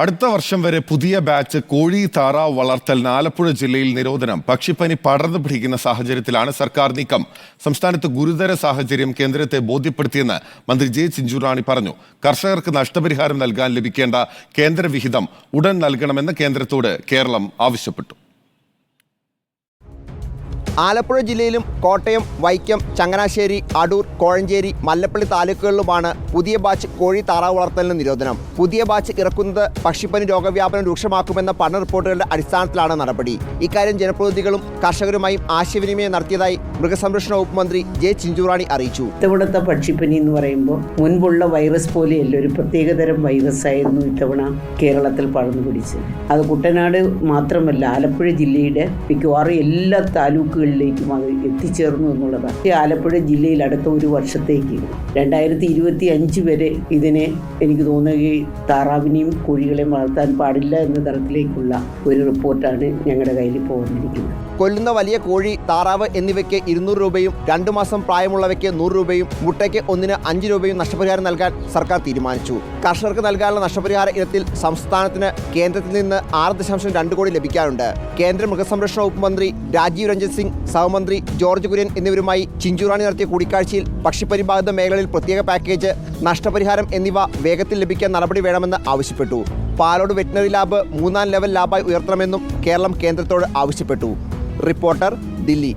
അടുത്ത വർഷം വരെ പുതിയ ബാച്ച് കോഴി താറാവ് വളർത്തലിന് ആലപ്പുഴ ജില്ലയിൽ നിരോധനം. പക്ഷിപ്പനി പടർന്നു പിടിക്കുന്ന സാഹചര്യത്തിലാണ് സർക്കാർ നീക്കം. സംസ്ഥാനത്ത് ഗുരുതര സാഹചര്യം കേന്ദ്രത്തെ ബോധ്യപ്പെടുത്തിയെന്ന് മന്ത്രി ജെ ചിഞ്ചുറാണി പറഞ്ഞു. കർഷകർക്ക് നഷ്ടപരിഹാരം നൽകാൻ ലഭിക്കേണ്ട കേന്ദ്ര വിഹിതം ഉടൻ നൽകണമെന്ന് കേന്ദ്രത്തോട് കേരളം ആവശ്യപ്പെട്ടു. ആലപ്പുഴ ജില്ലയിലും കോട്ടയം വൈക്കം ചങ്ങനാശ്ശേരി അടൂർ കോഴഞ്ചേരി മല്ലപ്പള്ളി താലൂക്കുകളിലുമാണ് പുതിയ ബാച്ച് കോഴി താറാവ് വളർത്തലിന് നിരോധനം. പുതിയ ബാച്ച് ഇറക്കുന്നത് പക്ഷിപ്പനി രോഗവ്യാപനം രൂക്ഷമാക്കുമെന്ന പഠന റിപ്പോർട്ടുകളുടെ അടിസ്ഥാനത്തിലാണ് നടപടി. ഇക്കാര്യം ജനപ്രതിനിധികളും കർഷകരുമായും ആശയവിനിമയം നടത്തിയതായി മൃഗസംരക്ഷണ വകുപ്പ് മന്ത്രി ജെ ചിഞ്ചുറാണി അറിയിച്ചു. ഇത്തവണത്തെ പക്ഷിപ്പനി എന്ന് പറയുമ്പോൾ മുൻപുള്ള വൈറസ് പോലെയല്ല ഒരു പ്രത്യേകതരം വൈറസ് ആയിരുന്നു ഇത്തവണ കേരളത്തിൽ പടർന്നു പിടിച്ചത്. അത് കുട്ടനാട് മാത്രമല്ല ആലപ്പുഴ ജില്ലയുടെ മിക്കവാറും എല്ലാ താലൂക്കുകളിലേക്കും അത് എത്തിച്ചേർന്നു എന്നുള്ളതാണ്. ആലപ്പുഴ ജില്ലയിൽ അടുത്ത ഒരു വർഷത്തേക്ക് രണ്ടായിരത്തി ഇരുപത്തി അഞ്ച് വരെ ഇതിനെ എനിക്ക് തോന്നുക താറാവിനെയും കോഴികളെയും വളർത്താൻ പാടില്ല എന്ന തരത്തിലേക്കുള്ള ഒരു റിപ്പോർട്ടാണ് ഞങ്ങളുടെ കയ്യിൽ പോകുന്നിരിക്കുന്നത് കൊല്ലുന്ന വലിയ കോഴി താറാവ് എന്നിവയ്ക്ക് ഇരുന്നൂറ് രൂപയും രണ്ടു മാസം പ്രായമുള്ളവയ്ക്ക് നൂറ് രൂപയും മുട്ടയ്ക്ക് ഒന്നിന് അഞ്ച് രൂപയും നഷ്ടപരിഹാരം നൽകാൻ സർക്കാർ തീരുമാനിച്ചു. കർഷകർക്ക് നൽകാനുള്ള നഷ്ടപരിഹാര ഇനത്തിൽ സംസ്ഥാനത്തിന് കേന്ദ്രത്തിൽ നിന്ന് ആറ് ദശാംശം രണ്ട് കോടി ലഭിക്കാനുണ്ട് കേന്ദ്ര മൃഗസംരക്ഷണ വകുപ്പ് മന്ത്രി രാജീവ് രഞ്ജിത് സിംഗ് സഹമന്ത്രി ജോർജ് കുര്യൻ എന്നിവരുമായി ചിഞ്ചുറാണി നടത്തിയ കൂടിക്കാഴ്ചയിൽ പക്ഷിപ്പനി മേഖലയിൽ പ്രത്യേക പാക്കേജ് നഷ്ടപരിഹാരം എന്നിവ വേഗത്തിൽ ലഭിക്കാൻ നടപടി വേണമെന്ന് ആവശ്യപ്പെട്ടു. പാലോട് വെറ്റിനറി ലാബ് മൂന്നാം ലെവൽ ലാബായി ഉയർത്തണമെന്നും കേരളം കേന്ദ്രത്തോട് ആവശ്യപ്പെട്ടു. റിപ്പോർട്ടർ ദില്ലി.